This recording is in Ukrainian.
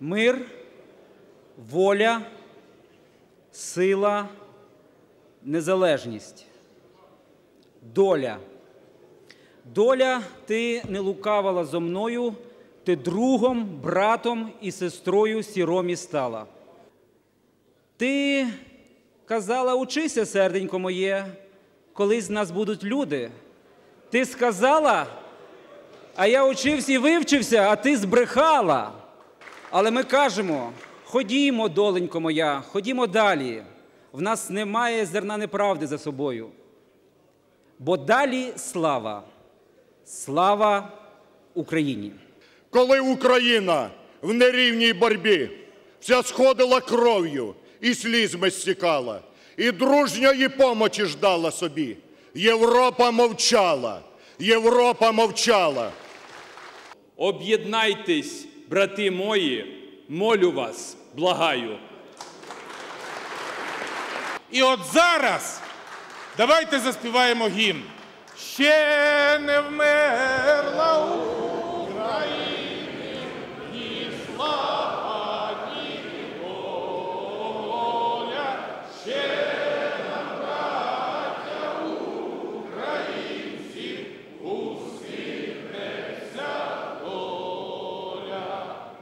мир, воля, сила, незалежність. Доля. Доля, ти не лукавила зо мною, ти другом, братом і сестрою сіромі стала. Ти казала, учися, серденько моє, колись з нас будуть люди. Ти сказала, а я учився і вивчився, а ти збрехала. Але ми кажемо: ходімо, доленько моя, ходімо далі. В нас немає зерна неправди за собою. Бо далі слава. Слава Україні! коли Україна в нерівній боротьбі вся сходила кров'ю і слізьми стікала, і дружньої помочі ждала собі. Європа мовчала, Європа мовчала. Об'єднайтесь, брати мої, молю вас, благаю. І от зараз давайте заспіваємо гімн. Ще не вмерла